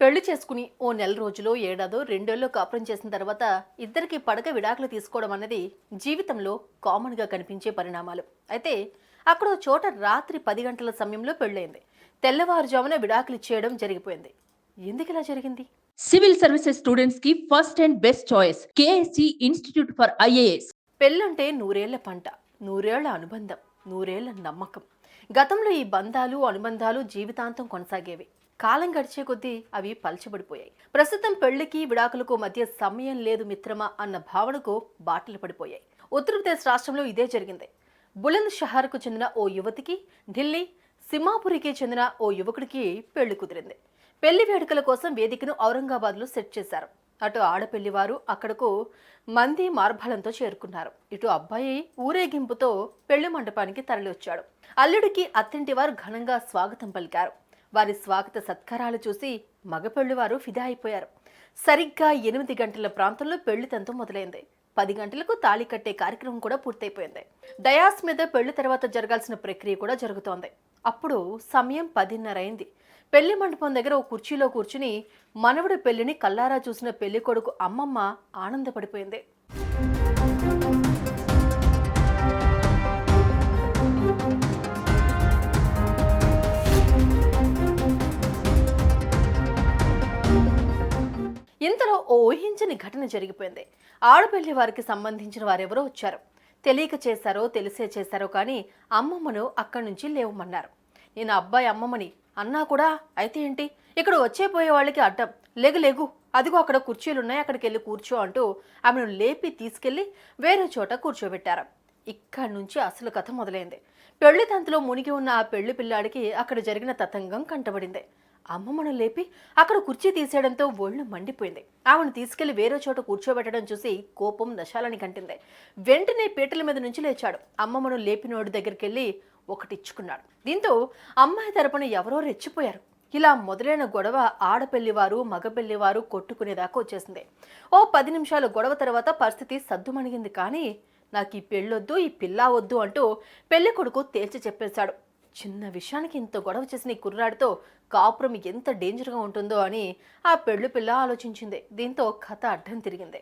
పెళ్ళి చేసుకుని ఓ నెల రోజులో ఏడాదో రెండేళ్ళు కాపురం చేసిన తర్వాత ఇద్దరికి పడక విడాకులు తీసుకోవడం అన్నది జీవితంలో కామన్గా కనిపించే పరిణామాలు. అయితే అక్కడ చోట రాత్రి పది గంటల సమయంలో పెళ్ళైంది తెల్లవారుజామున విడాకులు ఇచ్చేయడం జరిగిపోయింది. ఎందుకు ఇలా జరిగింది? సివిల్ సర్వీసెస్ స్టూడెంట్స్కి first and best choice KSC institute for IAS. పెళ్ళంటే నూరేళ్ళ పంట నూరేళ్ళ అనుబంధం నూరేళ్ళ నమ్మకం. గతంలో ఈ బంధాలు అనుబంధాలు జీవితాంతం కొనసాగేవి. కాలం గడిచే కొద్దీ అవి పలచబడిపోయాయి. ప్రస్తుతం పెళ్ళికి విడాకులకు మధ్య సమయం లేదు మిత్రమా అన్న భావనకు బాటలు పడిపోయాయి. ఉత్తరప్రదేశ్ రాష్ట్రంలో ఇదే జరిగింది. బులంద్ షహర్కు చెందిన ఓ యువతికి ఢిల్లీ సింహాపురికి చెందిన ఓ యువకుడికి పెళ్ళి కుదిరింది. పెళ్ళి వేడుకల కోసం వేదికను ఔరంగాబాద్లో సెట్ చేశారు. అటు ఆడపెళ్ళి వారు అక్కడకు మంది మార్బలంతో చేరుకున్నారు. ఇటు అబ్బాయి ఊరేగింపుతో పెళ్ళి మండపానికి తరలివచ్చాడు. అల్లుడికి అత్తింటి వారు ఘనంగా స్వాగతం పలికారు. వారి స్వాగత సత్కారాలు చూసి మగపెళ్ళివారు ఫిదా అయిపోయారు. సరిగ్గా ఎనిమిది గంటల ప్రాంతంలో పెళ్ళి తంతు మొదలైంది. పది గంటలకు తాళి కట్టే కార్యక్రమం కూడా పూర్తయిపోయింది. డయాస్ మీద పెళ్ళి తర్వాత జరగాల్సిన ప్రక్రియ కూడా జరుగుతోంది. అప్పుడు సమయం పదిన్నర అయింది పెళ్ళి మండపం దగ్గర ఓ కుర్చీలో కూర్చుని మనవడి పెళ్ళిని కల్లారా చూసిన పెళ్ళి కొడుకు అమ్మమ్మ ఆనందపడిపోయింది. ఇంతలో ఓ ఊహించని ఘటన జరిగిపోయింది. ఆడపల్లి వారికి సంబంధించిన వారెవరో వచ్చారు. తెలియక చేశారో తెలిసే చేశారో కానీ అమ్మమ్మను అక్కడి నుంచి లేవమన్నారు. నేను అబ్బాయి అమ్మమ్మని అన్నా కూడా అయితే ఏంటి? ఇక్కడ వచ్చే పోయే వాళ్ళకి అడ్డం. లేగు లేగు. అదిగో అక్కడ కుర్చీలు ఉన్నాయి అక్కడికి వెళ్ళి కూర్చో అంటూ ఆమెను లేపి తీసుకెళ్ళి వేరే చోట కూర్చోబెట్టారు. ఇక్కడి నుంచి అసలు కథ మొదలైంది. పెళ్ళి తంతులో మునిగి ఉన్న ఆ పెళ్ళి పిల్లాడికి అక్కడ జరిగిన తతంగం కంటబడింది. అమ్మమ్మను లేపి అక్కడ కుర్చీ తీసేయడంతో ఒళ్ళు మండిపోయింది. ఆమెను తీసుకెళ్ళి వేరే చోట కూర్చోబెట్టడం చూసి కోపం దశాలని కంటింది. వెంటనే పీటల మీద నుంచి లేచాడు. అమ్మమ్మను లేపినోడి దగ్గరికి వెళ్ళి ఒకటిచ్చుకున్నాడు. దీంతో అమ్మాయి తరపున ఎవరో రెచ్చిపోయారు. ఇలా మొదలైన గొడవ ఆడపెళ్ళివారు మగపెళ్ళివారు కొట్టుకునేదాకా వచ్చేసింది. ఓ పది నిమిషాల గొడవ తర్వాత పరిస్థితి సద్దుమణిగింది కానీ నాకు ఈ పెళ్ళొద్దు ఈ పిల్ల వద్దు అంటూ పెళ్ళి కొడుకు తేల్చి చెప్పేశాడు. చిన్న విషయానికి ఇంత గొడవ చేసిన ఈ కుర్రాడితో కాపురం ఎంత డేంజర్గా ఉంటుందో అని ఆ పెళ్ళు పిల్ల ఆలోచించింది. దీంతో కథ అడ్డం తిరిగింది.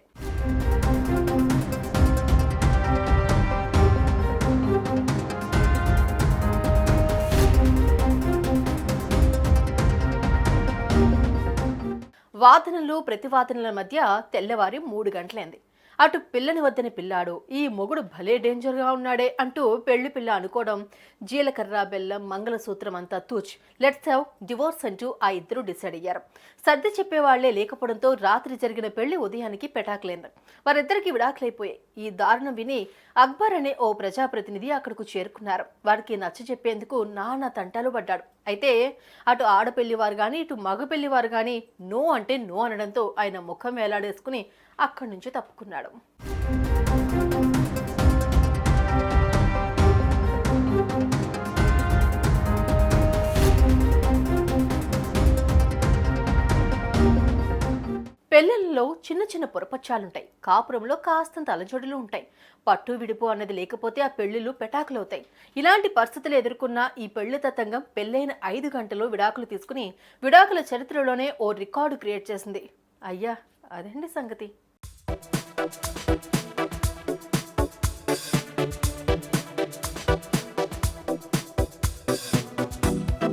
వాదనలు ప్రతివాదనల మధ్య తెల్లవారి మూడు గంటలైంది. అటు పిల్లని వద్దని పిల్లాడు ఈ మొగుడు భలే డేంజర్గా ఉన్నాడే అంటూ పెళ్ళి పిల్ల అనుకోవడం జీలకర్ర బెల్లం మంగళసూత్రం అంతా తూచ్ లెట్స్ హ్యావ్ డివోర్స్ అంటూ ఆ ఇద్దరు డిసైడ్ అయ్యారు. సర్ది చెప్పేవాళ్ళే లేకపోవడంతో రాత్రి జరిగిన పెళ్ళి ఉదయానికి పెటాకులైంది. వారిద్దరికి విడాకులైపోయాయి. ఈ దారుణం విని అక్బర్ అనే ఓ ప్రజాప్రతినిధి అక్కడకు చేరుకున్నారు. వారికి నచ్చ చెప్పేందుకు నానా తంటాలు పడ్డాడు. అయితే అటు ఆడపల్లి వారు కానీ ఇటు మగపెళ్ళి వారు కానీ నో అంటే నో అనడంతో ఆయన ముఖం వేలాడేసుకుని అక్కడి నుంచి తప్పుకున్నాడు. పెళ్ళిళ్ళలో చిన్న చిన్న పొరపచ్చాలుంటాయి. కాపురంలో కాస్తంత అలజడులు ఉంటాయి. పట్టు విడుపు అన్నది లేకపోతే ఆ పెళ్ళిళ్ళు పెటాకులవుతాయి. ఇలాంటి పరిస్థితులు ఎదుర్కొన్న ఈ పెళ్ళి తతంగం పెళ్ళైన ఐదు గంటలు విడాకులు తీసుకుని విడాకుల చరిత్రలోనే ఓ రికార్డు క్రియేట్ చేసింది. అయ్యా అదండి సంగతి?